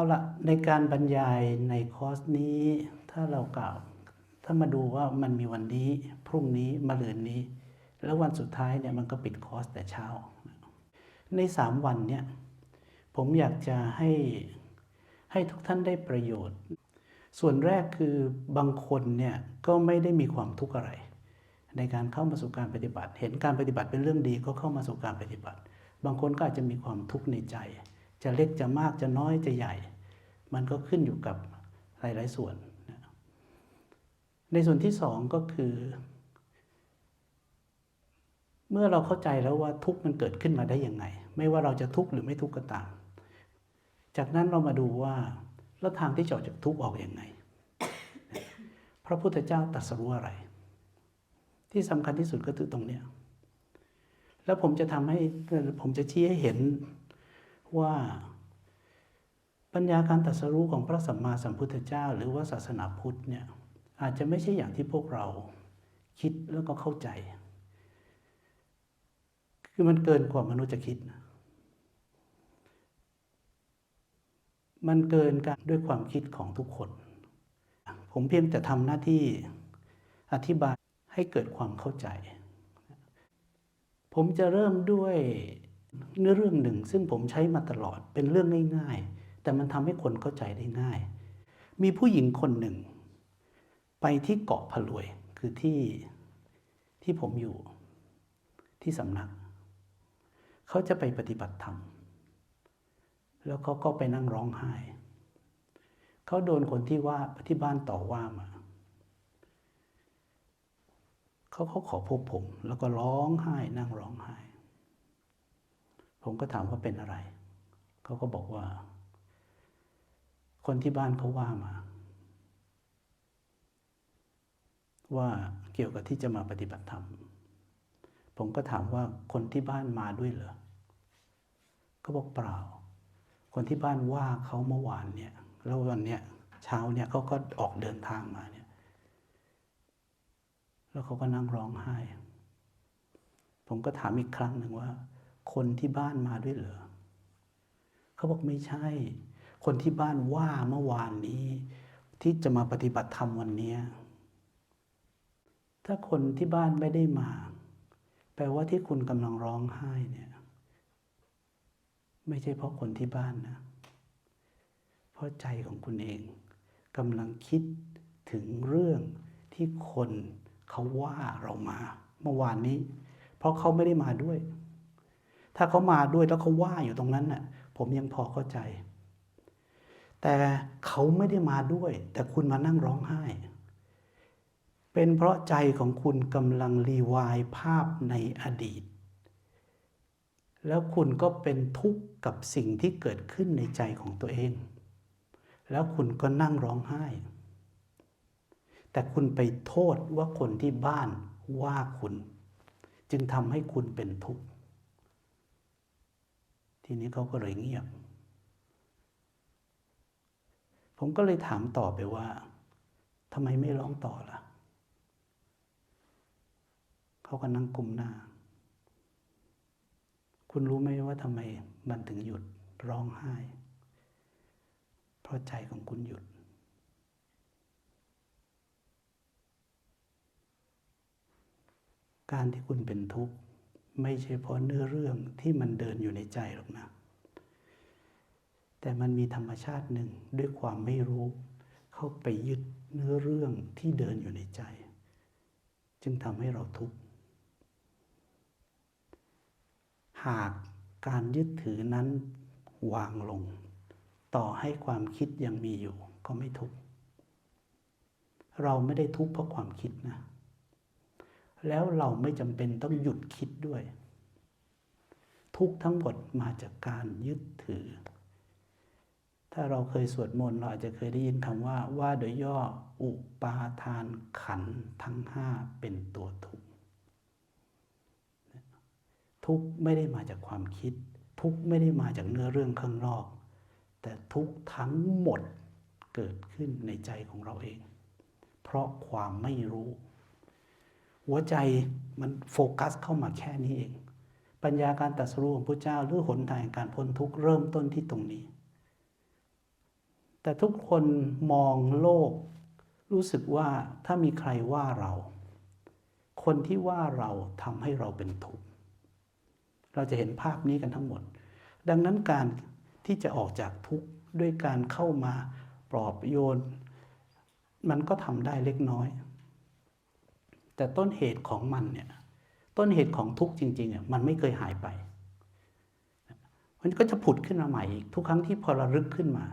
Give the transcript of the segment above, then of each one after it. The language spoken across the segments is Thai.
เอาละในการบรรยายในคอร์สนี้ ถ้าเรากล่าว ถ้ามาดูว่ามันมีวันนี้ พรุ่งนี้มะรืนนี้ แล้ววันสุดท้ายเนี่ยมันก็ปิดคอร์สแต่เช้า ในสามวันเนี่ยผมอยากจะให้ให้ทุกท่านได้ประโยชน์ ส่วนแรกคือบางคนเนี่ยก็ไม่ได้มีความทุกข์อะไร ในการเข้ามาสู่การปฏิบัติ เห็นการปฏิบัติเป็นเรื่องดีก็เข้ามาสู่การปฏิบัติ บางคนก็อาจจะมีความทุกข์ในใจ จะเล็กจะมากจะน้อยจะใหญ่ มันก็ขึ้นอยู่กับหลาย ๆ ส่วนนะในส่วนที่สองก็คือ เมื่อเราเข้าใจแล้วว่าทุกข์มันเกิดขึ้นมาได้ยังไง ไม่ว่าเราจะทุกข์หรือไม่ทุกข์ก็ตาม จากนั้นเรามาดูว่าแล้วทางที่จะออกจากทุกข์ออกอยังไง พระพุทธเจ้าตรัสรู้อะไร ที่สำคัญที่สุดก็คือตรงเนี้ยแล้วผมจะทำให้ผมจะชี้ให้เห็น ว่าปัญญาการตรัสรู้ของพระสัมมาสัมพุทธเจ้า หรือว่าศาสนาพุทธเนี่ยอาจจะไม่ใช่อย่างที่พวกเราคิดแล้วก็เข้าใจ คือมันเกินกว่ามนุษย์จะคิด มันเกินกันด้วยความคิดของทุกคน ผมเพียงแต่ทำหน้าที่อธิบายให้เกิดความเข้าใจ ผมจะเริ่มด้วย เนื้อเรื่องหนึ่งซึ่งผมใช้มาตลอดเป็นเรื่องง่าย ๆ แต่มันทำให้คนเข้าใจได้ง่าย มีผู้หญิงคนหนึ่ง ไปที่เกาะพะลวยคือที่ที่ผมอยู่ที่สำนัก เขาจะไปปฏิบัติธรรม แล้วเขาก็ไปนั่งร้องไห้ เขาโดนคนที่ว่าที่บ้านต่อว่ามา เขาเขาขอพบผม แล้วก็ร้องไห้นั่งร้องไห้ ผมก็ถามว่าเป็นอะไร เขาก็บอกว่า คนที่บ้านเขาว่ามา ว่าเกี่ยวกับที่จะมาปฏิบัติธรรม ผมก็ถามว่าคนที่บ้านมาด้วยเหรอเขาบอกเปล่า คนที่บ้านว่าเขาเมื่อวานเนี่ย แล้ววันเนี้ยเช้าเนี่ยเขาก็ออกเดินทางมาเนี่ย แล้วเขาก็นั่งร้องไห้ ผมก็ถามอีกครั้งหนึ่งว่า คนที่บ้านมาด้วยเหรอเขาบอกไม่ใช่ คนที่บ้านว่าเมื่อวานนี้ ที่จะมาปฏิบัติธรรมวันนี้ถ้าคนที่บ้านไม่ได้มา แปลว่าที่คุณกำลังร้องไห้เนี่ย ไม่ใช่เพราะคนที่บ้านนะ เพราะใจของคุณเองกำลังคิดถึงเรื่องที่คนเขาว่าเรามา เมื่อวานนี้ เพราะเขาไม่ได้มาด้วย ถ้าเขามาด้วยแล้วเขาว่าอยู่ตรงนั้นน่ะ ผมยังพอเข้าใจ แต่เขาไม่ได้มาด้วย แต่คุณมานั่งร้องไห้ เป็นเพราะใจของคุณกำลังรีวายภาพในอดีต แล้วคุณก็เป็นทุกข์กับสิ่งที่เกิดขึ้นในใจของตัวเอง แล้วคุณก็นั่งร้องไห้ แต่คุณไปโทษว่าคนที่บ้านว่าคุณ จึงทำให้คุณเป็นทุกข์ ทีนี้เขาก็เลยเงียบ ผมก็เลยถามต่อไปว่าทำไมไม่ร้องต่อล่ะ เขาก็นั่งกุมหน้า คุณรู้ไหมว่าทำไมมันถึงหยุดร้องไห้ เพราะใจของคุณหยุด การที่คุณเป็นทุกข์ ไม่ใช่เพราะเนื้อเรื่องที่มันเดินอยู่ในใจหรอกนะ แต่มันมีธรรมชาติหนึ่งด้วยความไม่รู้ เข้าไปยึดเนื้อเรื่องที่เดินอยู่ในใจ จึงทำให้เราทุกข์ หากการยึดถือนั้นวางลง ต่อให้ความคิดยังมีอยู่ก็ไม่ทุกข์ เราไม่ได้ทุกข์เพราะความคิดนะ แล้วเราไม่จำเป็นต้องหยุดคิดด้วย ทุกทั้งหมดมาจากการยึดถือ ถ้าเราเคยสวดมนต์เราอาจจะเคยได้ยินคำว่า ว่าโดยย่ออุปาทานขันทั้งห้าเป็นตัวทุกทุกไม่ได้มาจากความคิด ทุกไม่ได้มาจากเนื้อเรื่องข้างนอก แต่ทุกทั้งหมดเกิดขึ้นในใจของเราเอง เพราะความไม่รู้ หัวใจมันโฟกัสเข้ามาแค่นี้เอง ปัญญาการตรัสรู้ของพระเจ้าหรือหนทางแห่งการพ้นทุกข์เริ่มต้นที่ตรงนี้ แต่ทุกคนมองโลก รู้สึกว่าถ้ามีใครว่าเรา คนที่ว่าเราทำให้เราเป็นทุกข์เราจะเห็นภาพนี้กันทั้งหมด ดังนั้นการที่จะออกจากทุกข์ด้วยการเข้ามาปลอบโยน มันก็ทำได้เล็กน้อย แต่ต้นเหตุของมันเนี่ยต้นเหตุของทุกข์จริงๆอะมันไม่เคยหายไป มันก็จะผุดขึ้นมาใหม่อีกทุกครั้งที่พอระลึกขึ้นมา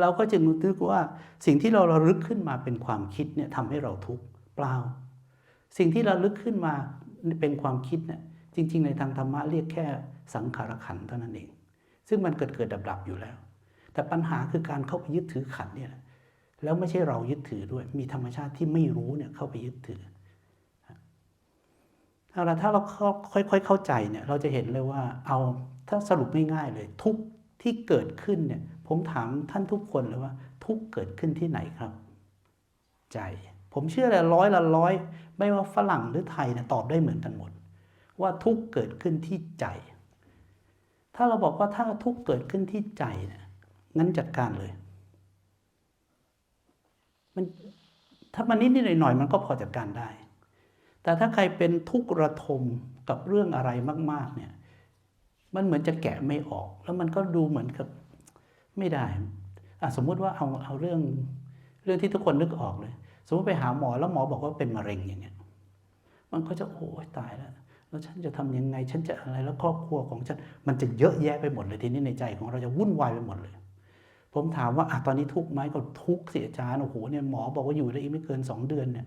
เราก็จะนึกว่าสิ่งที่เราระลึกขึ้นมาเป็นความคิดเนี่ยทำให้เราทุกข์เปล่า สิ่งที่ระลึกขึ้นมาเป็นความคิดเนี่ยจริง ๆ ในทางธรรมะเรียกแค่สังขารขันเท่านั้นเอง ซึ่งมันเกิดเกิดดับดับอยู่แล้ว แต่ปัญหาคือการเข้าไปยึดถือขันเนี่ยแล้วไม่ใช่เรายึดถือด้วย มีธรรมชาติที่ไม่รู้เนี่ยเข้าไปยึดถือ เอาละถ้าเราค่อยๆเข้าใจเนี่ยเราจะเห็นเลยว่าเอาถ้าสรุปง่ายๆเลยทุกที่เกิดขึ้นเนี่ยผมถามท่านทุกคนเลยว่า ทุกเกิดขึ้นที่ไหนครับ ใจ ผมเชื่อเลยร้อยละร้อย ไม่ว่าฝรั่งหรือไทยเนี่ยตอบได้เหมือนกันหมด ว่าทุกเกิดขึ้นที่ใจ ถ้าเราบอกว่าถ้าทุกเกิดขึ้นที่ใจเนี่ยงั้นจัดการเลยมันถ้ามันนิดๆหน่อยๆมันก็พอจัดการได้ แต่ถ้าใครเป็นทุกข์ระทมกับเรื่องอะไรมาก ๆ เนี่ย มันเหมือนจะแกะไม่ออก แล้วมันก็ดูเหมือนกับไม่ได้อะสมมุติว่าเอาเอาเรื่องเรื่องที่ทุกคนนึกออกเลย สมมติไปหาหมอแล้วหมอบอกว่าเป็นมะเร็งอย่างเงี้ย มันก็จะโอ้ยตายแล้ว แล้วฉันจะทำยังไง ฉันจะอะไร แล้วครอบครัวของฉัน มันจะเยอะแยะไปหมดเลยทีนี้ในใจของเราจะวุ่นวายไปหมดเลย ผมถามว่าอะตอนนี้ทุกข์ไหมก็ทุกข์สิอาจารย์โอ้โหเนี่ยหมอบอกว่าอยู่ได้อีกไม่เกินสองเดือนเนี่ย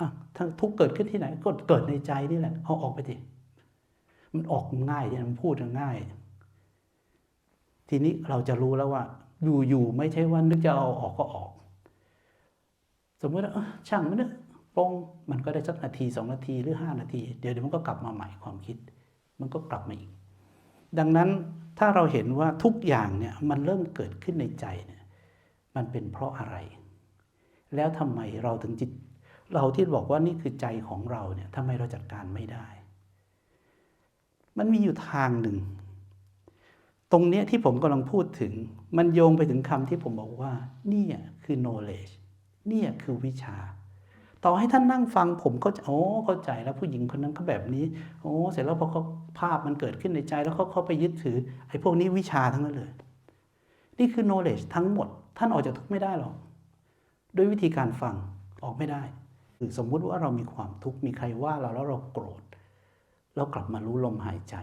อะทั้งทุกเกิดขึ้นที่ไหน ก็เกิดในใจนี่แหละเอาออกไปดิมันออกง่ายเนี่มันพูดง่าย ทีนี้เราจะรู้แล้วว่า อยู่ๆไม่ใช่ว่านึกจะเอาออกก็ออก สมมติว่าช่างมันเนอะปรงมันก็ได้สักนาทีสองนาทีหรือห้านาที เดี๋ยวเดี๋ยวมันก็กลับมาใหม่ความคิด มันก็กลับมาอีก ดังนั้นถ้าเราเห็นว่าทุกอย่างเนี่ยมันเริ่มเกิดขึ้นในใจเนี่ยมันเป็นเพราะอะไร แล้วทำไมเราถึงจิต เราที่บอกว่านี่คือใจของเราเนี่ยทำไมเราจัดการไม่ได้ มันมีอยู่ทางหนึ่ง ตรงเนี้ยที่ผมกำลังพูดถึง มันโยงไปถึงคำที่ผมบอกว่า เนี่ยคือ knowledge เนี่ยคือวิชา ต่อให้ท่านนั่งฟังผมก็จะโอ้เข้าใจแล้วผู้หญิงคนนั้นเขาแบบนี้ โอ้เสร็จแล้วพอเขาภาพมันเกิดขึ้นในใจแล้วเขาเขาไปยึดถือ ไอ้พวกนี้วิชาทั้งนั้นเลย นี่คือ knowledge ทั้งหมด ท่านออกจากทุกข์ไม่ได้หรอก ด้วยวิธีการฟังออกไม่ได้ คือสมมุติว่าเรามีความทุกข์มีใครว่าเราแล้วเราโกรธเรากลับมารู้ลมหายใจ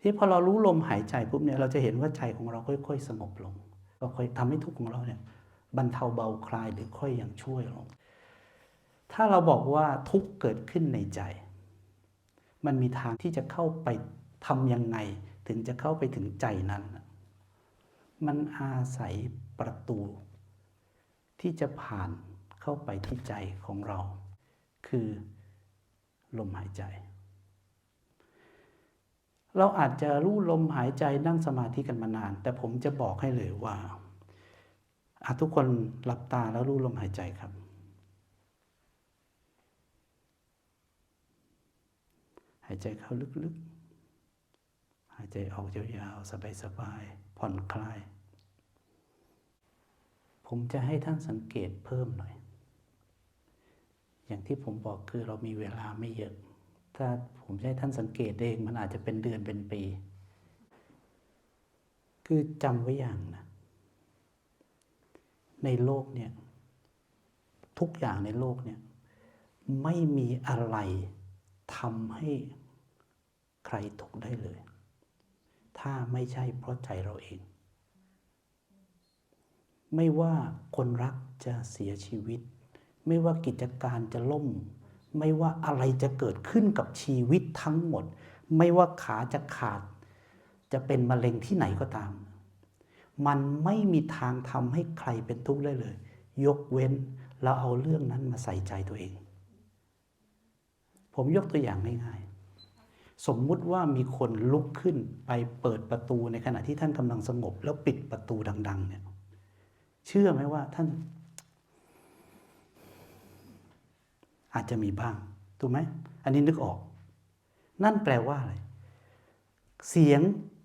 ที่พอเรารู้ลมหายใจปุ๊บเนี่ยเราจะเห็นว่าใจของเราค่อย ๆ สงบลง ก็ค่อยทำให้ทุกข์ของเราเนี่ยบรรเทาเบาคลายหรือค่อยอย่างช่วยลง ถ้าเราบอกว่าทุกข์เกิดขึ้นในใจ มันมีทางที่จะเข้าไปทำยังไง ถึงจะเข้าไปถึงใจนั้น มันอาศัยประตู ที่จะผ่าน เข้าไปที่ใจของเรา คือลมหายใจ เราอาจจะรู้ลมหายใจนั่งสมาธิกันมานาน แต่ผมจะบอกให้เลยว่าอะทุกคนหลับตาแล้วรู้ลมหายใจครับ หายใจเข้าลึกๆ หายใจออกยาวๆ สบายๆ ผ่อนคลายผมจะให้ท่านสังเกตเพิ่มหน่อย อย่างที่ผมบอกคือเรามีเวลาไม่เยอะ ถ้าผมให้ท่านสังเกตเองมันอาจจะเป็นเดือนเป็นปี คือจำไว้อย่างนะ ในโลกเนี่ย ทุกอย่างในโลกเนี่ย ไม่มีอะไรทำให้ใครทุกได้เลย ถ้าไม่ใช่เพราะใจเราเอง ไม่ว่าคนรักจะเสียชีวิต ไม่ว่ากิจการจะล่ม ไม่ว่าอะไรจะเกิดขึ้นกับชีวิตทั้งหมด ไม่ว่าขาจะขาด จะเป็นมะเร็งที่ไหนก็ตาม มันไม่มีทางทำให้ใครเป็นทุกข์ได้เลย ยกเว้นเราเอาเรื่องนั้นมาใส่ใจตัวเอง ผมยกตัวอย่างง่ายๆ สมมุติว่ามีคนลุกขึ้นไปเปิดประตูในขณะที่ท่านกำลังสงบ แล้วปิดประตูดัง ๆ เนี่ย เชื่อไหมว่าท่าน อาจจะมีบ้างถูกไหมอันนี้นึกออก นั่นแปลว่าอะไร เสียง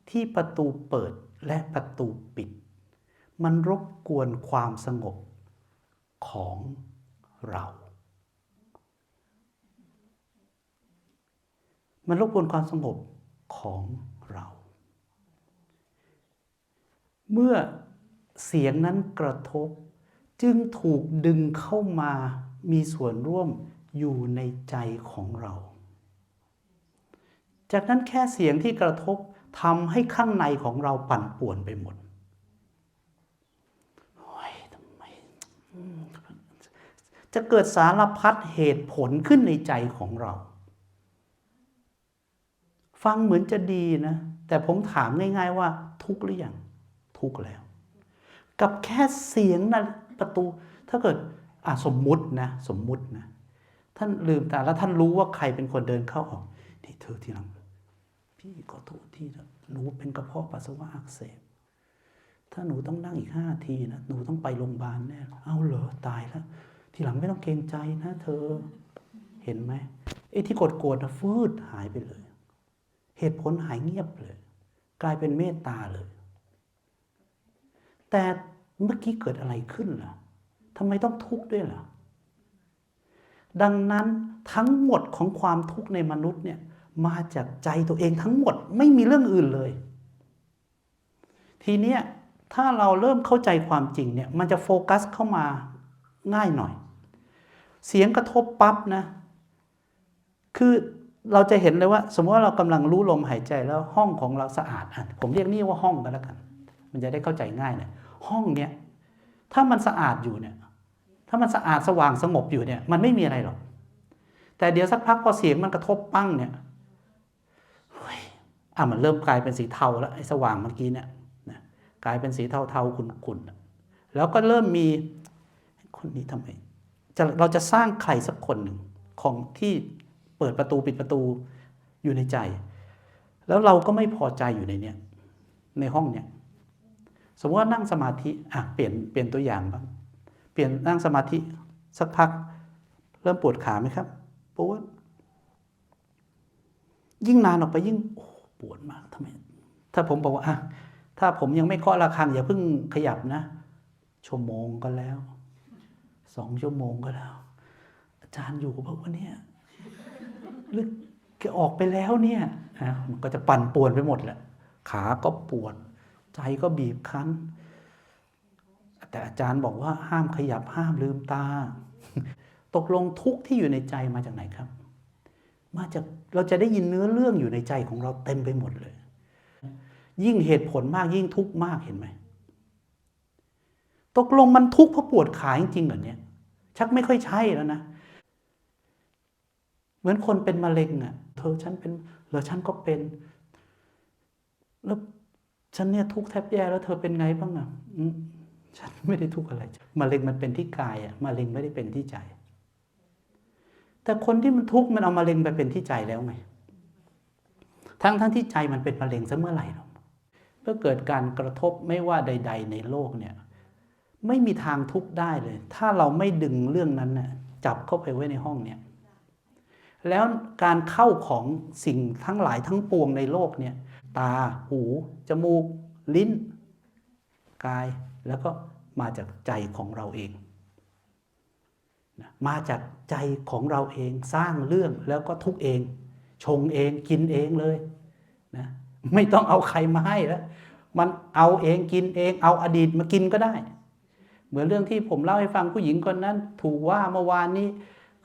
ที่ประตูเปิดและประตูปิด มันรบกวนความสงบของเรา มันรบกวนความสงบของเรา เมื่อเสียงนั้นกระทบจึงถูกดึงเข้ามา มีส่วนร่วมอยู่ในใจของเรา จากนั้นแค่เสียงที่กระทบทำให้ข้างในของเราปั่นป่วนไปหมดโอ้ยทำไม จะเกิดสารพัดเหตุผลขึ้นในใจของเรา ฟังเหมือนจะดีนะ แต่ผมถามง่าย ๆว่า ทุกข์หรือยัง ทุกข์แล้ว กับแค่เสียงนะประตู ถ้าเกิด อะสมมุตินะสมมุตินะท่านลืมตาแล้วท่านรู้ว่าใครเป็นคนเดินเข้าออกที่เธอที่หลังพี่ขอโทษที่หนูเป็นกระเพาะปัสสาวะอักเสบ ถ้าหนูต้องนั่งอีกห้าทีนะหนูต้องไปโรงพยาบาลแน่เอาเหรอตายแล้วทีหลังไม่ต้องเกรงใจนะ เธอเห็นไหมไอ้ที่กดโกรธนะฟืดหายไปเลย เหตุผลหายเงียบเลย กลายเป็นเมตตาเลย แต่เมื่อกี้เกิดอะไรขึ้นล่ะ ทำไมต้องทุกข์ด้วยล่ะ ดังนั้นทั้งหมดของความทุกข์ในมนุษย์เนี่ยมาจากใจตัวเองทั้งหมดไม่มีเรื่องอื่นเลย ทีเนี้ยถ้าเราเริ่มเข้าใจความจริงเนี่ยมันจะโฟกัสเข้ามาง่ายหน่อย เสียงกระทบปั๊บนะ คือเราจะเห็นเลยว่า สมมติว่าเรากำลังรู้ลมหายใจแล้วห้องของเราสะอาดอะผมเรียกนี่ว่าห้องกันแล้วกัน มันจะได้เข้าใจง่ายเลยห้องเนี้ยถ้ามันสะอาดอยู่เนี่ย ถ้ามันสะอาดสว่างสงบอยู่เนี่ย มันไม่มีอะไรหรอก แต่เดี๋ยวสักพักพอเสียงมันกระทบปั้งเนี่ยเฮ้ยอะมันเริ่มกลายเป็นสีเทาแล้วไอ้สว่างเมื่อกี้เนี่ยนะกลายเป็นสีเทาเทาๆขุ่นๆแล้วก็เริ่มมีคนนี้ทำไมจะเราจะสร้างใครสักคนหนึ่งของที่เปิดประตูปิดประตูอยู่ในใจ แล้วเราก็ไม่พอใจอยู่ในเนี้ยในห้องเนี่ยสมมติว่านั่งสมาธิอะเปลี่ยนเปลี่ยนตัวอย่างบ้าง เปลี่ยนนั่งสมาธิสักพัก เริ่มปวดขาไหมครับปวดยิ่งนานออกไปยิ่งโอ้ปวดมากทำไม ถ้าผมบอกว่าอะถ้าผมยังไม่เคาะระฆังอย่าเพิ่งขยับนะ ชั่วโมงก็แล้วสองชั่วโมงก็แล้ว อาจารย์อยู่เปล่าวะเนี่ยหรือแกออกไปแล้วเนี่ยมันก็จะปั่นป่วนไปหมดแหละขาก็ปวด ใจก็บีบคั้น แต่อาจารย์บอกว่าห้ามขยับห้ามลืมตา ตกลงทุกที่อยู่ในใจมาจากไหนครับ มาจากเราจะได้ยินเนื้อเรื่องอยู่ในใจของเราเต็มไปหมดเลย ยิ่งเหตุผลมากยิ่งทุกข์มากเห็นไหมตกลงมันทุกข์เพราะปวดขาจริงๆเหรอเนี่ย ชักไม่ค่อยใช่แล้วนะ เหมือนคนเป็นมะเร็งอะ่ะ เธอฉันเป็นเหรอฉันก็เป็น แล้วฉันเนี่ยทุกข์แทบแย่แล้วเธอเป็นไงบ้างอะ่ะ ฉันไม่ได้ทุกข์อะไรมะเร็งมันเป็นที่กายอะ่ะมะเร็งไม่ได้เป็นที่ใจ แต่คนที่มันทุกข์มันเอามะเร็งไปเป็นที่ใจแล้วไงทั้งทั้งที่ใจมันเป็นมะเร็งซะเมื่อไหร่หรอกเมื่อเกิดการกระทบไม่ว่าใด ๆ ในโลกเนี่ย ไม่มีทางทุกข์ได้เลย ถ้าเราไม่ดึงเรื่องนั้นน่ะจับเข้าไปไว้ในห้องเนี่ยแล้วการเข้าของสิ่งทั้งหลายทั้งปวงในโลกเนี่ย ตา หู จมูก ลิ้น กาย แล้วก็มาจากใจของเราเอง มาจากใจของเราเองสร้างเรื่องแล้วก็ทุกเอง ชงเองกินเองเลยนะไม่ต้องเอาใครมาให้แล้วมันเอาเองกินเอง เอาอดีตมากินก็ได้ เหมือนเรื่องที่ผมเล่าให้ฟังผู้หญิงคนนั้น ถูกว่าเมื่อวานนี้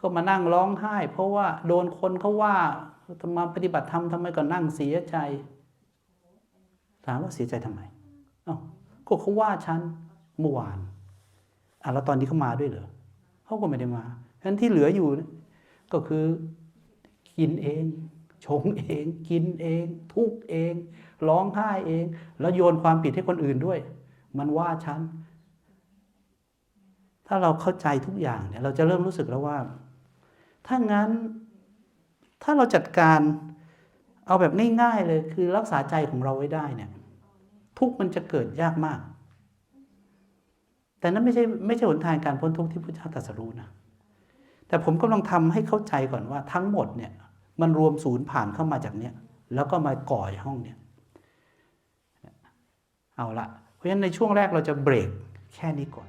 ก็มานั่งร้องไห้ เพราะว่าโดนคนเขาว่าทำมาปฏิบัติธรรมทำไมก็นั่งเสียใจ ถามว่าเสียใจทำไมอ้า ก็เขาว่าฉันเมื่อวานอะแล้วตอนนี้เขามาด้วยเหรอเขาก็ไม่ได้มาฉะนั้นที่เหลืออยู่ก็คือกินเอง ชงเอง กินเอง ทุกเอง ร้องไห้เอง แล้วโยนความผิดให้คนอื่นด้วย มันว่าฉัน ถ้าเราเข้าใจทุกอย่างเนี่ย เราจะเริ่มรู้สึกแล้วว่า ถ้างั้น ถ้าเราจัดการเอาแบบง่ายๆเลย คือรักษาใจของเราไว้ได้เนี่ย ทุกมันจะเกิดยากมาก แต่นั้นไม่ใช่ไม่ใช่หนทางการพ้นทุกข์ที่พระเจ้าตรัสรู้นะ แต่ผมกำลังทำให้เข้าใจก่อนว่าทั้งหมดเนี่ยมันรวมศูนย์ผ่านเข้ามาจากเนี้ยแล้วก็มาก่อห้องเนี่ยเอาละเพราะฉะนั้นในช่วงแรกเราจะเบรกแค่นี้ก่อน